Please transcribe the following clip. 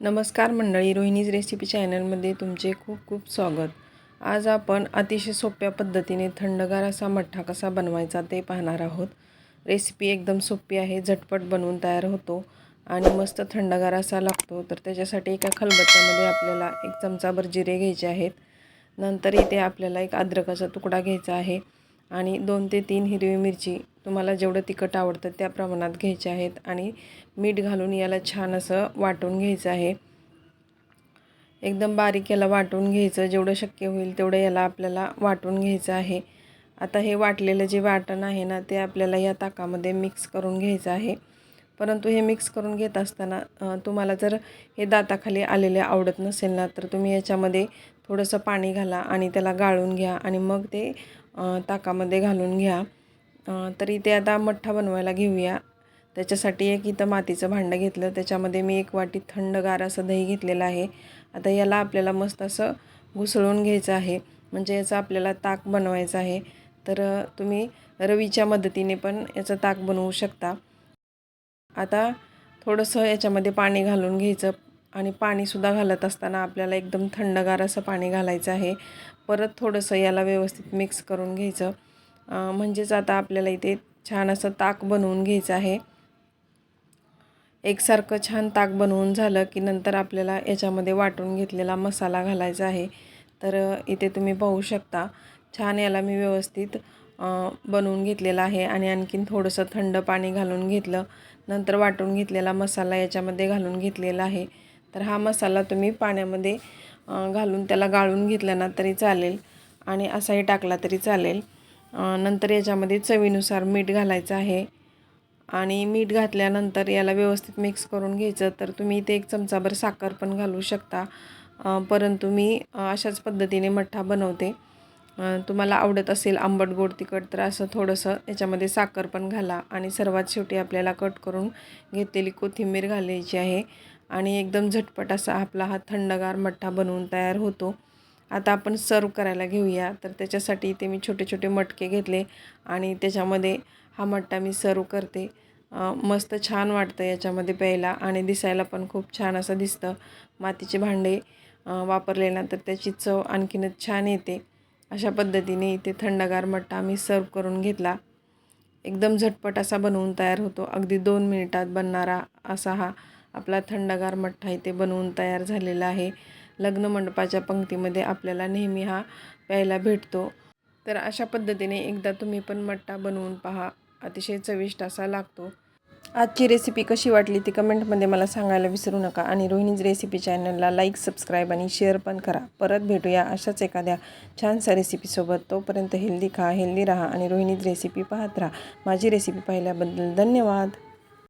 नमस्कार मंडळी रोहिणीज रेसिपी चॅनलमध्ये तुमचे खूप खूप स्वागत. आज आपण अतिशय सोप्या पद्धतीने थंडगार असा मठ्ठा कसा बनवायचा ते पाहणार आहोत. रेसिपी एकदम सोपी आहे झटपट बनवून तयार होतो आणि मस्त थंडगार असा लागतो. तर त्याच्यासाठी एका खलबत्त्यामध्ये आपल्याला एक चमचाभर जिरे घ्यायचे आहेत. नंतर इथे आपल्याला एक अद्रकाचा तुकडा घ्यायचा आहे. आणि दोन ते तीन हिरवी मिरची तुम्हाला जेवढं तिखट आवडतं त्या प्रमाणात घ्यायचे आहेत. आणि मीठ घालून याला छान असं वाटून घ्यायचं आहे. एकदम बारीक याला वाटून घ्यायचं. जेवढं शक्य होईल तेवढं याला आपल्याला वाटून घ्यायचं आहे. आता हे वाटलेलं जे वाटण आहे ना ते आपल्याला या ताकामध्ये मिक्स करून घ्यायचं आहे. परंतु हे मिक्स करून घेत असताना तुम्हाला जर हे दाताखाली आलेले आवडत नसेल ना तर तुम्ही याच्यामध्ये थोडंसं पाणी घाला आणि त्याला गाळून घ्या. आणि मग ते ताकामध्ये घालून घ्या. तरी ते आता मठ्ठा बनवायला घेऊया. त्याच्यासाठी एक इथं मातीचं भांडं घेतलं. त्याच्यामध्ये मी एक वाटी थंडगार असं दही घेतलेलं आहे. आता याला आपल्याला मस्त असं घुसळून घ्यायचं आहे. म्हणजे याचा आपल्याला ताक बनवायचं आहे. तर तुम्ही रवीच्या मदतीने पण याचं ताक बनवू शकता. आता थोडंसं याच्यामध्ये पाणी घालून घ्यायचं. आणि पाणीसुद्धा घालत असताना आपल्याला एकदम थंडगार असं पाणी घालायचं आहे. परत थोडंसं याला व्यवस्थित मिक्स करून घ्यायचं. म्हणजेच आता आपल्याला इथे छान असं ताक बनवून घ्यायचं आहे. एकसारखं छान ताक बनवून झालं की नंतर आपल्याला याच्यामध्ये वाटून घेतलेला मसाला घालायचा आहे. तर इथे तुम्ही पाहू शकता. छान याला मी व्यवस्थित बनवून घेतलेला आहे आणि आणखीन थोडंसं थंड पाणी घालून घेतलं. नंतर वाटून घेतलेला मसाला याच्यामध्ये घालून घेतलेला आहे. तर हा मसाला तुम्ही पाण्यामध्ये घालून त्याला गाळून घेतला ना तरी चालेल आणि असाही टाकला तरी चालेल. नंतर याच्यामध्ये चवीनुसार मीठ घालायचं आहे आणि मीठ घातल्यानंतर याला व्यवस्थित मिक्स करून घ्यायचं. तर तुम्ही इथे एक चमचाभर साखर पण घालू शकता. परंतु मी अशाच पद्धतीने मठ्ठा बनवते. तुम्हाला आवडत असेल आंबट गोड तिखट तर असं थोडंसं याच्यामध्ये साखर पण घाला आणि सर्वात शेवटी आपल्याला कट करून घेतलेली कोथिंबीर घालायची आहे. आणि एकदम झटपट असा आपला हा थंडगार मठ्ठा बनवून तयार होतो. आता आपण सर्व करायला घेऊया. तर त्याच्यासाठी इथे मी छोटे छोटे मटके घेतले आणि त्याच्यामध्ये हा मठ्ठा मी सर्व करते. मस्त छान वाटतं याच्यामध्ये प्यायला आणि दिसायला पण खूप छान असं दिसतं. मातीचे भांडे वापरले ना तर त्याची चव आणखीनच छान येते. अशा पद्धतीने इथे थंडगार मठ्ठा मी सर्व करून घेतला. एकदम झटपट असा बनवून तयार होतो. अगदी दोन मिनिटात बनणारा असा हा आपला थंडगार मठ्ठा इथे बनवून तयार झालेला आहे. लग्न मंडपाच्या पंक्तीमध्ये आपल्याला नेहमी हा प्यायला भेटतो. तर अशा पद्धतीने एकदा तुम्ही पण मठ्ठा बनवून पहा. अतिशय चविष्ट असा लागतो. आजची रेसिपी कशी वाटली ती कमेंटमध्ये मला सांगायला विसरू नका आणि रोहिणीज रेसिपी चॅनलला लाईक सबस्क्राईब आणि शेअर पण करा. परत भेटूया अशाच एखाद्या छानशा रेसिपीसोबत तोपर्यंत हेल्दी खा हेल्दी राहा आणि रोहिणीज रेसिपी पाहत राहा. माझी रेसिपी पाहिल्याबद्दल धन्यवाद.